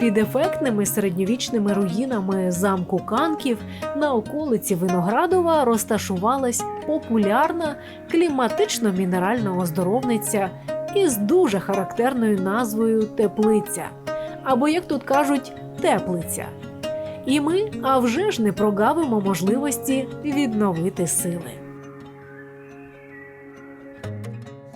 Під ефектними середньовічними руїнами замку Канків на околиці Виноградова розташувалась популярна кліматично-мінеральна оздоровниця із дуже характерною назвою теплиця. Або, як тут кажуть, теплиця. І ми, а вже ж не прогавимо можливості відновити сили.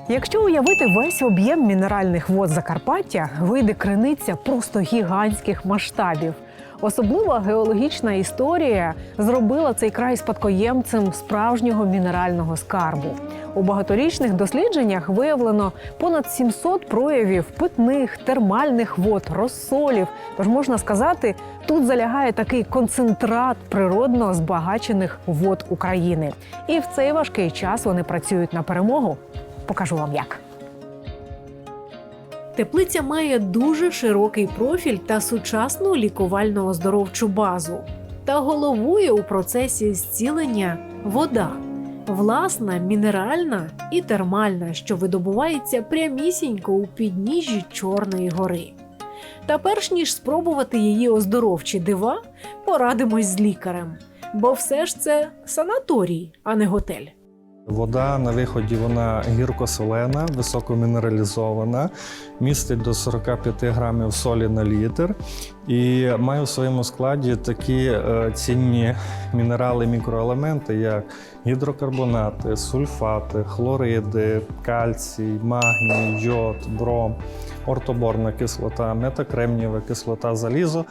Якщо уявити весь об'єм мінеральних вод Закарпаття, вийде криниця просто гігантських масштабів. Особлива геологічна історія зробила цей край спадкоємцем справжнього мінерального скарбу. У багаторічних дослідженнях виявлено понад 700 проявів питних, термальних вод, розсолів. Тож можна сказати, тут залягає такий концентрат природно збагачених вод України. І в цей важкий час вони працюють на перемогу. Покажу вам як. Теплиця має дуже широкий профіль та сучасну лікувально-оздоровчу базу. Та головує у процесі зцілення вода. Власна, мінеральна і термальна, що видобувається прямісінько у підніжжі Чорної гори. Та перш ніж спробувати її оздоровчі дива, порадимось з лікарем. Бо все ж це санаторій, а не готель. Вода на виході вона гіркосолена, високомінералізована, містить до 45 грамів солі на літр. І має у своєму складі такі е, цінні мінерали, мікроелементи, як гідрокарбонати, сульфати, хлориди, кальцій, магній, йод, бром, ортоборна кислота, метакремнієва кислота, залізо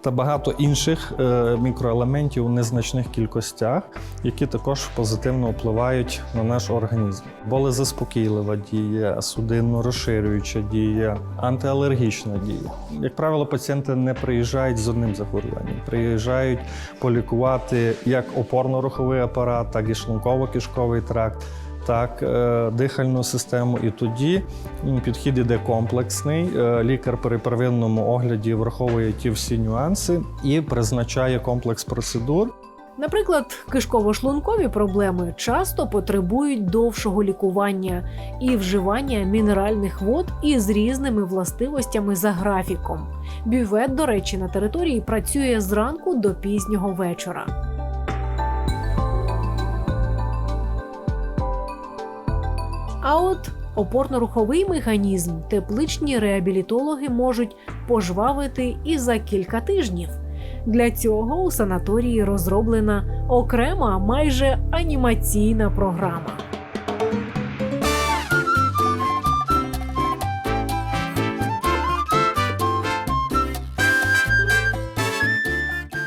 та багато інших е, мікроелементів у незначних кількостях, які також позитивно впливають на наш організм. Болезаспокійлива дія, судинно розширююча дія, антиалергічна дія. Як правило, пацієнти не приїжджають з одним захворюванням, приїжджають полікувати як опорно-руховий апарат, так і шлунково-кишковий тракт. Так, е, дихальну систему, і тоді підхід іде комплексний. Е, Лікар при первинному огляді враховує ті всі нюанси і призначає комплекс процедур. Наприклад, кишково-шлункові проблеми часто потребують довшого лікування і вживання мінеральних вод із різними властивостями за графіком. Бювет, до речі, на території працює зранку до пізнього вечора. А от опорно-руховий механізм тепличні реабілітологи можуть пожвавити і за кілька тижнів. Для цього у санаторії розроблена окрема майже анімаційна програма.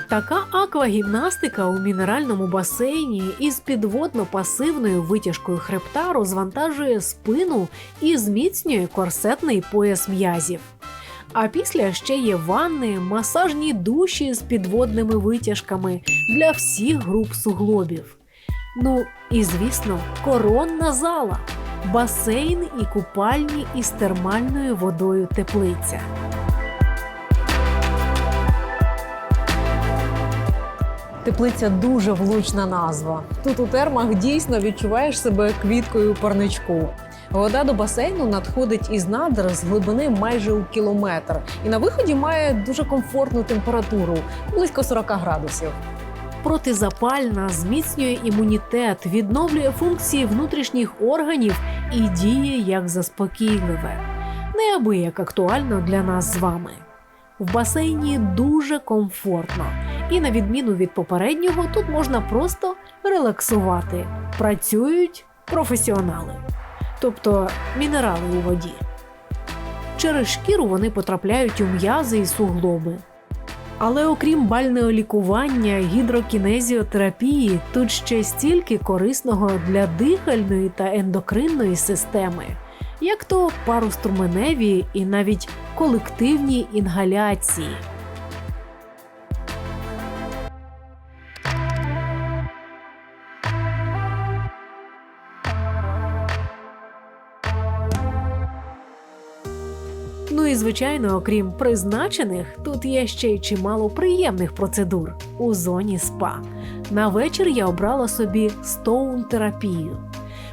Така аквагімнастика у мінеральному басейні із підводно-пасивною витяжкою хребта розвантажує спину і зміцнює корсетний пояс м'язів. А після ще є ванни, масажні душі з підводними витяжками для всіх груп суглобів. Ну і звісно, коронна зала, басейн і купальні із термальною водою теплиця. Теплиця дуже влучна назва. Тут у термах дійсно відчуваєш себе квіткою парничку. Вода до басейну надходить із надр з глибини майже у кілометр, і на виході має дуже комфортну температуру близько 40 градусів. Протизапальна зміцнює імунітет, відновлює функції внутрішніх органів і діє як заспокійливе. Неабияк актуально для нас з вами. В басейні дуже комфортно, і на відміну від попереднього, тут можна просто релаксувати. Працюють професіонали, тобто мінерали у воді. Через шкіру вони потрапляють у м'язи і суглоби. Але окрім бального лікування, гідрокінезіотерапії, тут ще стільки корисного для дихальної та ендокринної системи, як то пароструменеві і навіть колективні інгаляції. Ну і звичайно, окрім призначених, тут є ще й чимало приємних процедур у зоні спа. На вечір я обрала собі стоун терапію.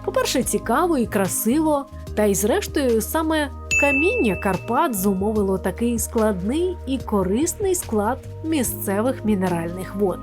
По-перше, цікаво і красиво, та й зрештою саме каміння Карпат зумовило такий складний і корисний склад місцевих мінеральних вод.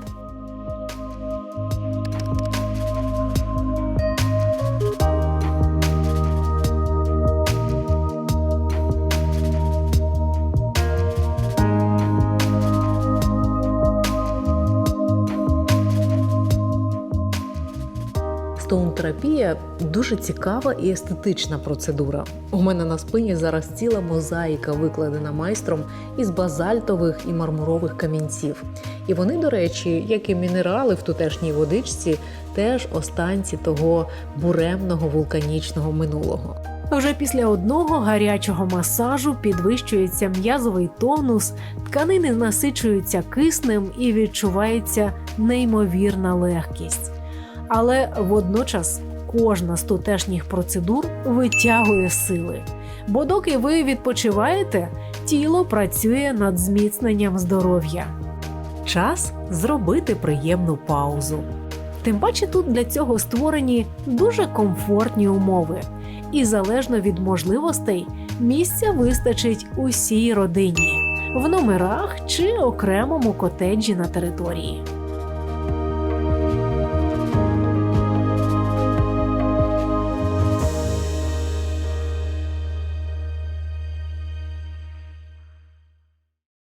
Стоунтерапія дуже цікава і естетична процедура. У мене на спині зараз ціла мозаїка, викладена майстром із базальтових і мармурових камінців. І вони, до речі, як і мінерали в тутешній водичці, теж останці того буремного вулканічного минулого. Вже після одного гарячого масажу підвищується м'язовий тонус, тканини насичуються киснем і відчувається неймовірна легкість. Але водночас кожна з тутешніх процедур витягує сили. Бо доки ви відпочиваєте, тіло працює над зміцненням здоров'я. Час зробити приємну паузу. Тим паче тут для цього створені дуже комфортні умови, і залежно від можливостей, місця вистачить усій родині в номерах чи окремому котеджі на території.